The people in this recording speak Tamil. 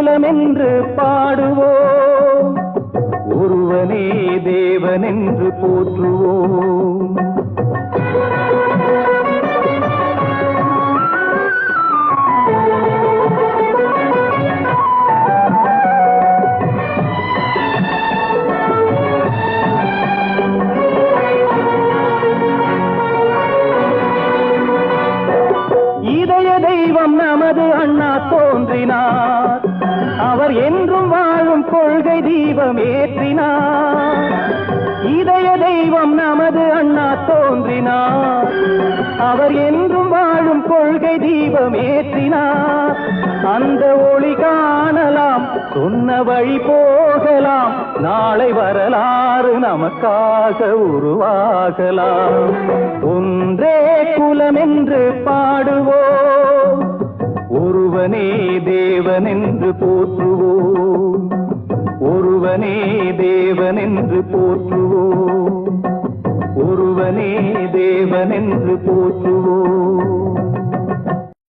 குலம் என்று பாடுவோம். ஒருவனே தேவன் என்று போற்றுவோம் தெய்வம் நமது அண்ணா தோன்றினார். என்றும் வாழும் கொள்கை தீபம் ஏற்றினார். இதய தெய்வம் நமது அண்ணா தோன்றினார். அவர் என்றும் வாழும் கொள்கை தீபம் ஏற்றினார். அந்த ஒளி காணலாம் சொன்ன வழி போகலாம் நாளை வரலாறு நமக்காக உருவாகலாம். ஒன்றே குலம் என்று பாடுவோம். ஒருவனே தேவனென்று போற்றுவோம். ஒருவனே தேவனென்று போற்றுவோம். ஒருவனே தேவனென்று போற்றுவோம்.